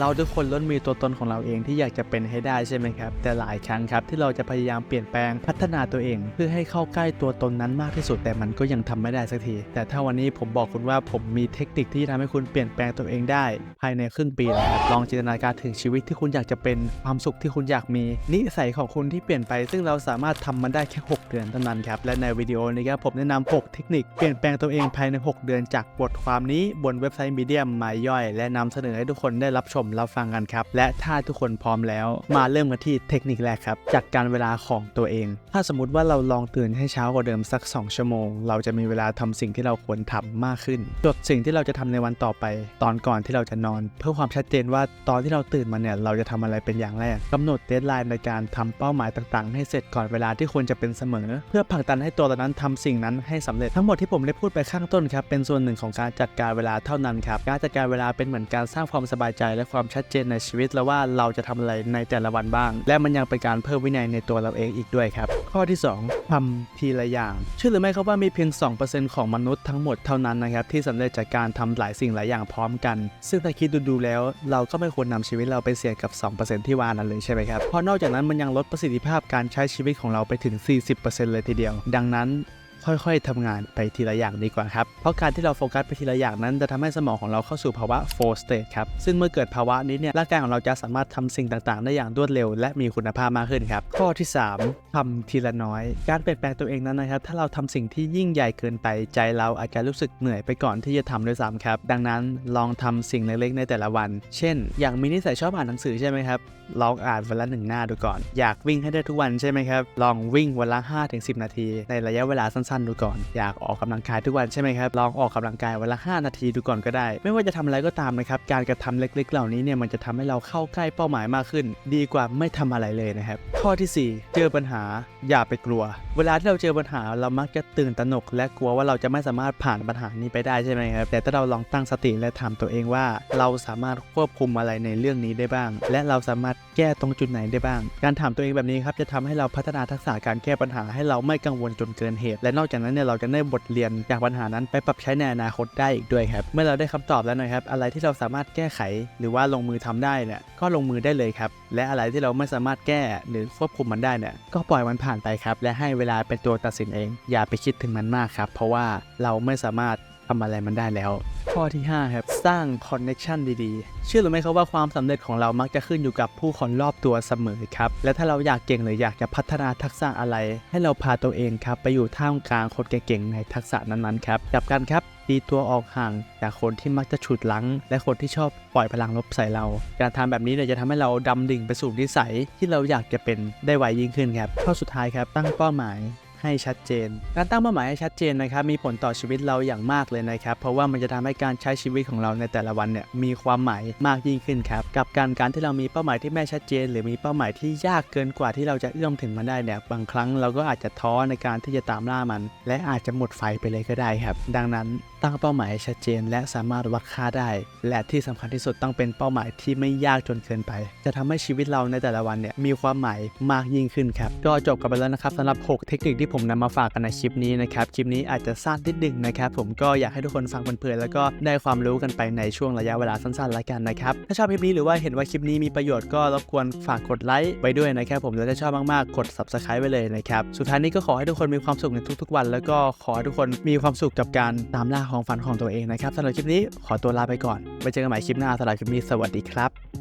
เราทุกคนล้วนมีตัวตนของเราเองที่อยากจะเป็นให้ได้ใช่ไหมครับ แต่หลายครั้งครับที่เราจะพยายามเปลี่ยนแปลงพัฒนาตัวเอง เพื่อให้เข้าใกล้ตัวตนนั้นมากที่สุดแต่มันก็ยังทำไม่ได้สักที แต่ถ้าวันนี้ผมบอกคุณว่าผมมีเทคนิคที่ทำให้คุณเปลี่ยนแปลงตัวเองได้ ภายในครึ่งปีแล้วครับลองจินตนาการถึงชีวิตที่คุณอยากจะเป็นความสุขที่คุณอยากมี นิสัยของคุณที่เปลี่ยนไป ซึ่งเราสามารถทำมันได้แค่ 6 เดือนเท่านั้นครับและในวิดีโอนี้ครับผมแนะนำ6เทคนิคเปลี่ยนแปลงตัวเองภายใน 6 เดือนจากบทความนี้บนเว็บไซต์มีเดียมมาย่อย และนำเสนอให้ทุกคนได้รับชมรับฟังกันครับ และถ้าทุกคนพร้อมแล้ว มาเริ่มกันที่เทคนิคแรกครับจากการเวลาของตัวเอง ถ้าสมมติว่าเราลองตื่นให้เช้ากว่าเดิมสัก 2 ชั่วโมง เราจะมีเวลาทำสิ่งที่เราควรทำมากขึ้น จดสิ่งที่เราจะทำในวันต่อไป ตอนก่อนที่เราจะนอน เพื่อความชัดเจนว่าตอนที่เราตื่นมาเนี่ยเราจะทำอะไรเป็นอย่างแรกกำหนดเดทไลน์ในการทำเป้าหมายต่างๆ ให้เสร็จก่อนเวลาที่ควรจะเป็นเสมอ เพื่อผลักดันให้ตัวเรานั้นทำสิ่งนั้นให้สำเร็จทั้งหมดที่ผมได้พูดไปข้างต้นครับเป็นส่วนหนึ่งของการจัดการเวลาเท่านั้นครับการจัดการเวลาเป็นเหมือนการสร้างความสบายใจและความชัดเจนในชีวิตแล้วว่าเราจะทำอะไรในแต่ละวันบ้าง และมันยังเป็นการเพิ่มวินัยในตัวเราเองอีกด้วยครับ ข้อที่ 2ทำทีละอย่างเชื่อหรือไม่ครับว่ามีเพียง 2%ของมนุษย์ทั้งหมดเท่านั้นนะครับที่สำเร็จจากการทำหลายสิ่งหลายอย่างพร้อมกัน ซึ่งถ้าคิดดูๆแล้ว เราก็ไม่ควรนำชีวิตเราไปเสี่ยงกับ 2%ที่ว่านั้นเลยใช่ไหมครับเพราะนอกจากนั้นมันยังลดประสิทธิภาพการใช้ชีวิตของเราไปถึง 40%เลยทีเดียว ดังนั้น ค่อยๆทำงานไปทีละอย่างดีกว่าครับ เพราะการที่เราโฟกัสไปทีละอย่างนั้นจะทำให้สมองของเราเข้าสู่ภาวะ flow state ครับ ซึ่งเมื่อเกิดภาวะนี้เนี่ยร่างกายของเราจะสามารถทำสิ่งต่างๆ ได้อย่างรวดเร็ว และมีคุณภาพมากขึ้นครับ ข้อที่ 3ทำทีละน้อย การเปลี่ยนแปลงตัวเองนั้นนะครับ ถ้าเราทำสิ่งที่ยิ่งใหญ่เกินไปใจเราอาจจะรู้สึกเหนื่อยไปก่อนที่จะทำด้วยซ้ำครับ ดังนั้นลองทำสิ่งเล็กๆ ในแต่ละวัน เช่น อย่างมีนิสัยชอบอ่านหนังสือใช่ไหมครับลองอ่านวันละหนึ่งหน้าดูก่อน อยากวิ่งให้ได้ทุกวันใช่ไหมครับลองวิ่งวันละ5-10 นาที ในระยะเวลาสั้นๆดูก่อน อยากออกกำลังกายทุกวันใช่ไหมครับ ลองออกกำลังกายวันละ 5 นาทีดูก่อนก็ได้ ไม่ว่าจะทำอะไรก็ตามนะครับ การกระทำเล็กๆ เหล่านี้เนี่ยมันจะทำให้เราเข้าใกล้เป้าหมายมากขึ้น ดีกว่าไม่ทำอะไรเลยนะครับ ข้อทีสี่ 4 เจอปัญหาอย่าไปกลัว เวลาที่เราเจอปัญหาเรามักจะตื่นตระหนก และกลัวว่าเราจะไม่สามารถผ่านปัญหานี้ไปได้ใช่ไหมครับ แต่ถ้าเราลองตั้งสติและถามตัวเองว่า เราสามารถควบคุมอะไรในเรื่องนี้ได้บ้าง และเราสามารถแก้ตรงจุดไหนได้บ้าง การถามตัวเองแบบนี้ครับจะทำให้เราพัฒนาทักษะการแก้ปัญหาให้เราไม่กังวลจนเกินเหตุ และนอกจากนั้นเนี่ยเราจะได้บทเรียนจากปัญหานั้นไปปรับใช้ในอนาคตได้อีกด้วยครับ เมื่อเราได้คำตอบแล้วนะครับ อะไรที่เราสามารถแก้ไขหรือว่าลงมือทำได้เนี่ยก็ลงมือได้เลยครับ และอะไรที่เราไม่สามารถแก้หรือควบคุมมันได้เนี่ยก็ปล่อยมันผ่านไปครับ และให้เวลาเป็นตัวตัดสินเอง อย่าไปคิดถึงมันมากครับ เพราะว่าเราไม่สามารถทำอะไรมันได้แล้ว ข้อที่5ครับ สร้างคอนเน็ชันดีๆ เชื่อหรือไม่ครับว่าความสำเร็จของเรามักจะขึ้นอยู่กับผู้คนรอบตัวเสมอครับ และถ้าเราอยากเก่งหรืออยากจะพัฒนาทักษะอะไร ให้เราพาตัวเองครับไปอยู่ท่ามกลางคนเก่งๆในทักษะนั้นๆครับกลับกันครับตีตัวออกห่างจากคนที่มักจะฉุดลัง และคนที่ชอบปล่อยพลังลบใส่เรา การทำแบบนี้เนี่ยจะทำให้เราดำดิ่งไปสู่นิสัยที่เราอยากจะเป็นได้ไวยิ่งขึ้นครับข้อสุดท้ายครับตั้งเป้าหมาย ให้ชัดเจน การตั้งเป้าหมายให้ชัดเจนนะครับมีผลต่อชีวิตเราอย่างมากเลยนะครับ เพราะว่ามันจะทำให้การใช้ชีวิตของเราในแต่ละวันเนี่ยมีความหมายมากยิ่งขึ้นครับ กับการการที่เรามีเป้าหมายที่ไม่ชัดเจน หรือมีเป้าหมายที่ยากเกินกว่าที่เราจะเอื้อมถึงมันได้เนี่ยบางครั้งเราก็อาจจะท้อในการที่จะตามล่ามัน และอาจจะหมดไฟไปเลยก็ได้ครับ ดังนั้นตั้งเป้าหมายให้ชัดเจน และสามารถวัดค่าได้ และที่สำคัญที่สุดต้องเป็นเป้าหมายที่ไม่ยากจนเกินไป จะทำให้ชีวิตเราในแต่ละวันเนี่ยมีความหมายมากยิ่งขึ้นครับก็จบกันไปแล้วนะครับสำหรับ 6 เทคนิคที่ผมผมนำมาฝากกันในคลิปนี้นะครับคลิปนี้อาจจะสั้นนิดหนึ่งนะครับผมก็อยากให้ทุกคนฟังเพลินๆแล้วก็ได้ความรู้กันไปในช่วงระยะเวลาสั้นๆแล้วกันนะครับถ้าชอบคลิปนี้หรือว่าเห็นว่าคลิปนี้มีประโยชน์ก็รบกวนฝากกดไลค์ไว้ด้วยนะครับผมแล้วถ้าชอบมากๆกด subscribe ไว้เลยนะครับสุดท้ายนี้ก็ขอให้ทุกคนมีความสุขในทุก ๆ วัน แล้วก็ขอให้ทุกคนมีความสุขกับการตามล่าของฝันของตัวเองนะครับสำหรับคลิปนี้ขอตัวลาไปก่อนไว้เจอกันใหม่คลิปหน้าสำหรับคลิปนี้สวัสดีครับ